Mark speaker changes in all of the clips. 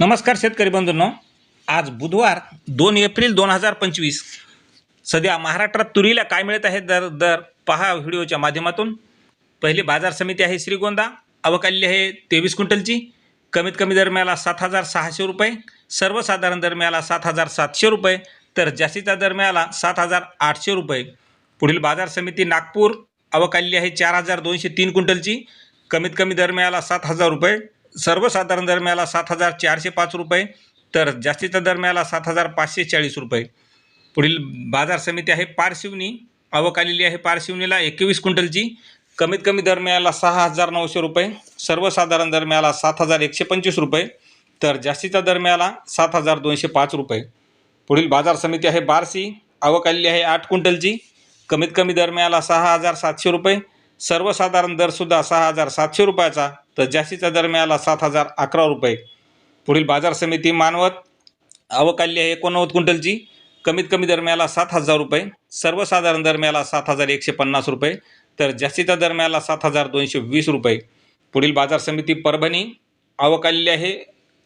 Speaker 1: नमस्कार शेतकरी बंधूंनो. आज बुधवार दोन एप्रिल दोन हजार पंचवीस. सध्या महाराष्ट्रात तुरीला काय मिळत आहे दर दर पहा व्हिडिओच्या माध्यमातून. पहिली बाजार समिती आहे श्रीगोंदा अवकाल्य आहे तेवीस क्विंटलची. कमीत कमी दरम्याला सात हजार सहाशे रुपये. सर्वसाधारण दरम्याला सात हजार सातशे रुपये. तर जास्तीचा दरम्याला सात हजार आठशे रुपये. पुढील बाजार समिती नागपूर. अवकाल्य आहे चार हजार दोनशे तीन क्विंटलची. कमीत कमी दरम्याला सात हजार रुपये. सर्वसाधारण दरम्याला सात हजार चारशे पाच रुपये तर जास्तीच्या दरम्याला सात हजार पाचशे चाळीस रुपये. पुढील बाजार समिती आहे पारशिवनी आवक आलेली आहे पारशिवनीला एकवीस क्विंटलची. कमीत कमी दरम्याला सहा हजार नऊशे रुपये सर्वसाधारण दरम्याला सात हजार एकशे पंचवीस रुपये तर जास्तीच्या दरम्याला सात हजार दोनशे पाच रुपये. पुढील बाजार समिती आहे बारसी आवक आलेली आहे आठ क्विंटलची. कमीत कमी दरम्याला सहा हजार सातशे रुपये सर्वसाधारण दरसुद्धा सहा हजार सातशे रुपयाचा तर जास्तीचा दरम्याला सात हजार अकरा रुपये. पुढील बाजार समिती मानवत अवकाल्य आहे एकोणनव्वद क्विंटलची. कमीत कमी दरम्याला सात हजार रुपये. सर्वसाधारण दरम्याला सात हजार एकशे पन्नास रुपये. तर जास्तीचा दरम्याला सात हजार दोनशे वीस रुपये. पुढील बाजार समिती परभणी अवकाल्य आहे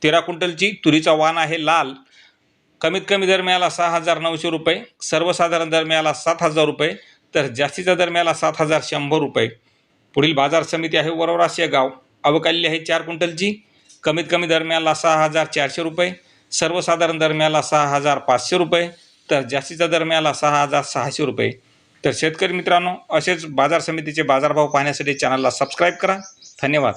Speaker 1: तेरा क्विंटलची. तुरीचा वाण आहे लाल. कमीत कमी दरम्याला सहा हजार नऊशे रुपये. सर्वसाधारण दरम्याला सात हजार रुपये. तर जास्तीचा दरम्याला सात हजार शंभर रुपये. पुढील बाजार समिती आहे वरोरा गाव. अवकाली आहे चार क्विंटलची कमीत कमी दरम्याला सहा हजार चारशे रुपये. सर्वसाधारण दरम्याला सहा हजार पाचशे रुपये. तर जास्तीचा दरम्याला सहा हजार सहाशे रुपये. तर शेतकरी मित्रांनो असेच बाजार समितीचे बाजारभाव पाहण्यासाठी चॅनलला सबस्क्राईब करा. धन्यवाद.